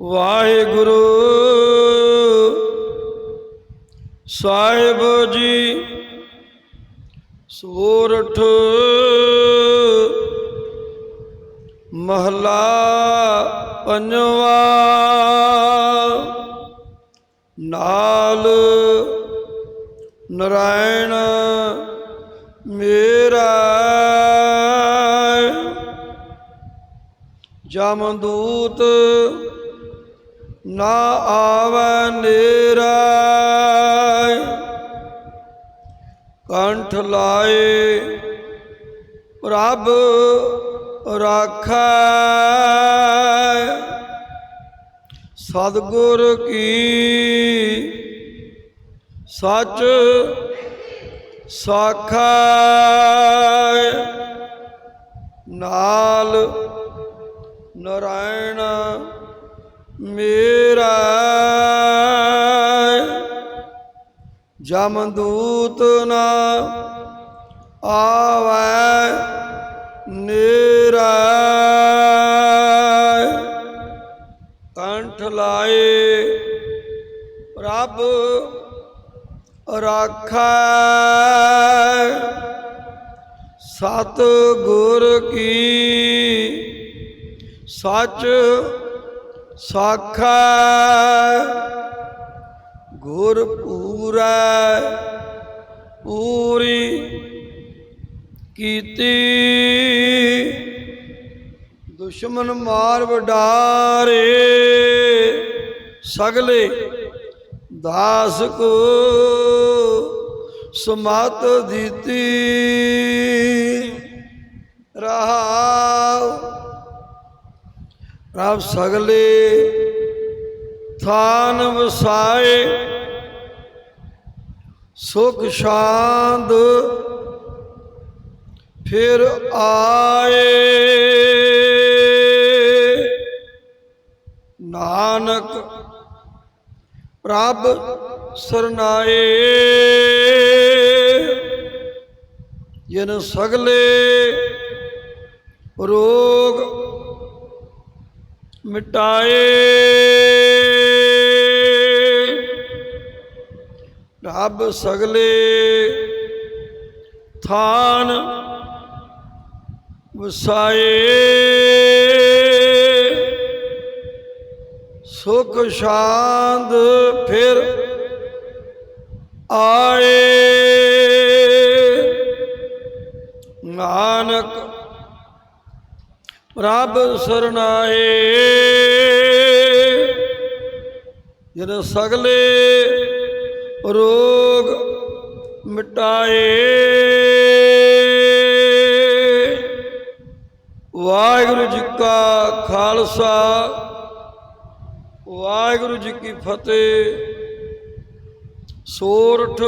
ਵਾਹਿਗੁਰੂ ਸਾਹਿਬ ਜੀ ਸੋਰਠ ਮਹਲਾ ਪੰਜਵਾ ਨਾਲ ਨਰਾਇਣ ਮੇਰਾ ਜਮਦੂਤ ਨਾ ਆਵੈ ਨੇਰਾ ਕੰਠ ਲਾਏ ਪ੍ਰਭ ਰਾਖੈ। ਸਤਿਗੁਰ ਕੀ ਸੱਚ ਸਾਖੈ। ਨਾਲ ਨਰਾਇਣ ਮੇਰਾ ਜਮਦੂਤ ਨਾ ਆਵੈ ਨੇਰਾ ਕੰਠ ਲਾਏ ਪ੍ਰਭ ਰਾਖੈ। ਸਤ ਗੁਰ ਕੀ ਸੱਚ ਸਾਖਾ ਗੁਰ ਪੂਰੈ ਪੂਰੀ ਕੀਤੀ। ਦੁਸ਼ਮਨ ਮਾਰ ਵਡਾਰੇ ਸਗਲੇ ਦਾਸ ਕੋ ਸਮਤ ਦਿੱਤੀ। ਰਹਾਉ ਪ੍ਰਭ ਸਗਲੇ ਥਾਨ ਵਸਾਏ ਸੁਖ ਸ਼ਾਂਤ ਫਿਰ ਆਏ। ਨਾਨਕ ਪ੍ਰਭ ਸਰਨਾਏ ਜਨ ਸਗਲੇ ਰੋਗ ਮਿਟਾਏ। ਰੱਬ ਸਗਲੇ ਥਾਨ ਵਸਾਏ। ਸੁਖ ਸ਼ਾਂਤ ਫਿਰ ਆਏ। ਨਾਨਕ ਪ੍ਰਭ ਸਰਨਾਏ। ਜਨ ਸਗਲੇ ਰੋਗ ਮਿਟਾਏ। ਵਾਹਿਗੁਰੂ ਜੀ ਕਾ ਖਾਲਸਾ, ਵਾਹਿਗੁਰੂ ਜੀ ਕੀ ਫਤਿਹ। ਸੋਰਠ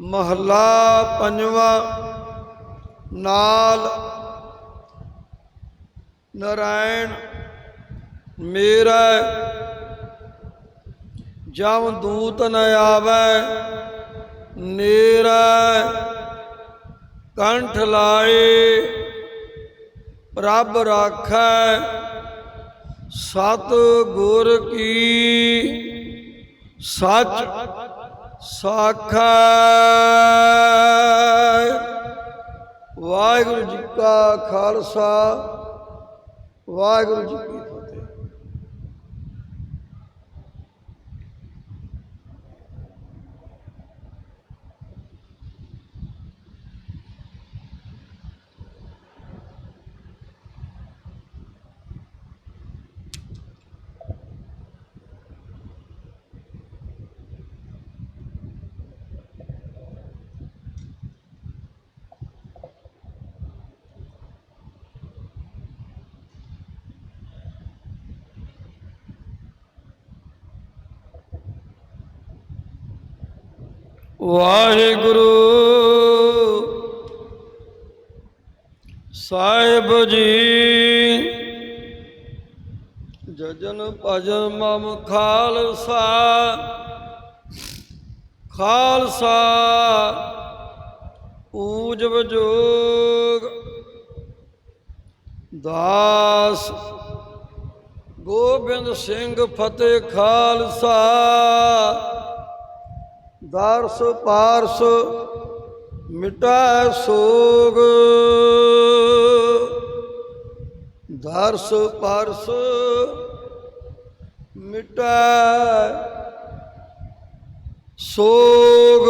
ਮਹੱਲਾ ਪੰਜਵਾ, ਨਾਲ ਨਰਾਇਣ, ਮੇਰਾ ਜਮ ਦੂਤ ਨ ਆਵੈ, ਨੇਰਾ ਕੰਠ ਲਾਏ, ਪ੍ਰਭ ਰਾਖੈ। ਸਤ ਗੁਰ ਕੀ, ਸੱਚ ਸਾਖੈ। ਵਾਹਿਗੁਰੂ ਜੀ ਕਾ ਖਾਲਸਾ। ਵਾਹਿਗੁਰੂ ਜੀ ਕੀ ਵਾਹਿਗੁਰੂ। ਸਾਹਿਬ ਜੀ, ਜਜਨ ਭਜਨ ਮਮ ਖਾਲਸਾ ਖਾਲਸਾ, ਪੂਜ ਵਜੋਗ, ਦਾਸ ਗੋਬਿੰਦ ਸਿੰਘ ਫਤਿਹ ਖਾਲਸਾ। ਦਰਸ ਪਾਰਸ ਮਿਟਾ ਸੋਗ। ਦਰਸ ਪਾਰਸ ਮਿਟਾ ਸੋਗ।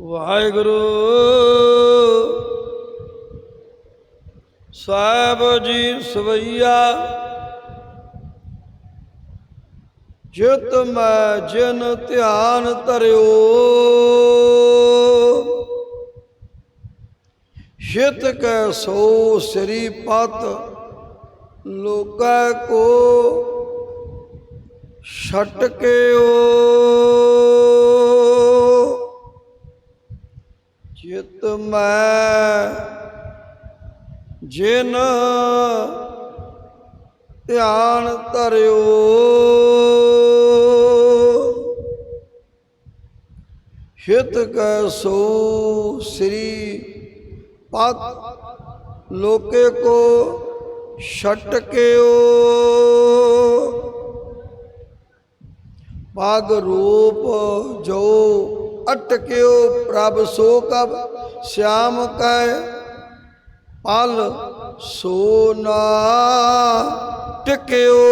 ਵਾਹਿਗੁਰੂ ਸਾਹਿਬ ਜੀ ਸਵਈਆ ਜਿਤ ਮੈਂ ਜਿਨ ਧਿਆਨ ਧਰਿਓ ਸ਼ਿਤ ਕੈ ਸੋ ਸ੍ਰੀ ਪਤ ਲੋਕੈ ਕੋ ਛਟਕਿਓ। ਚਿਤ ਮੈਂ ਜਿਨ ਧਿਆਨ ਧਰਿਓ ਹਿਤ ਕੈ ਸੋ ਸ੍ਰੀ ਪਤ ਲੋਕੇ ਕੋ ਛਟਕਿਓ ਪਗ ਰੂਪ ਜੋ ਅਟਕਿਓ ਪ੍ਰਭ ਸੋ ਕਬ ਸ਼ਾਮ ਕੈ ਪਲ ਸੋ ਨਾ ਟਿਕਿਓ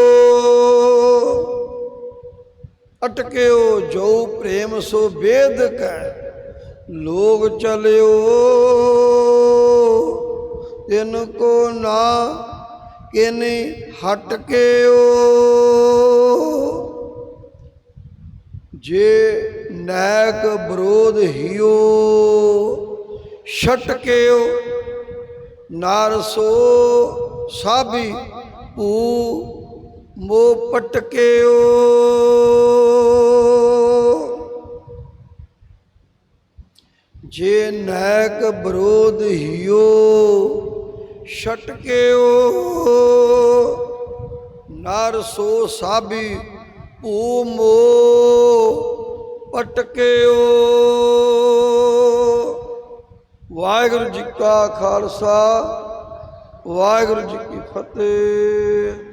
ਅਟਕਿਓ, ਜੋ ਪ੍ਰੇਮ ਸੋ ਵੇਦ ਕੈ, ਲੋਗ ਚਲਿਓ। ਤਿਨ ਕੋ ਨਾ, ਕਿਨੇ ਹਟ ਜੇ ਨੈਕ ਬਰੋਧ ਹਿਓ, ਛਟਕਿਓ। ਨਾਰਸੋ ਸਾਬੀ ਭੂ ਮੋ ਪਟਕਿਓ। ਜੇ ਨੈਕ ਬਰੋਧ ਹਿਓ ਛਟਕਿਓ ਨਾਰਸੋ ਸਾਬੀ ਭੂ ਮੋ ਪਟਕਿਓ ਵਾਹਿਗੁਰੂ ਜੀ ਕਾ ਖਾਲਸਾ, ਵਾਹਿਗੁਰੂ ਜੀ ਕੀ ਫਤਿਹ।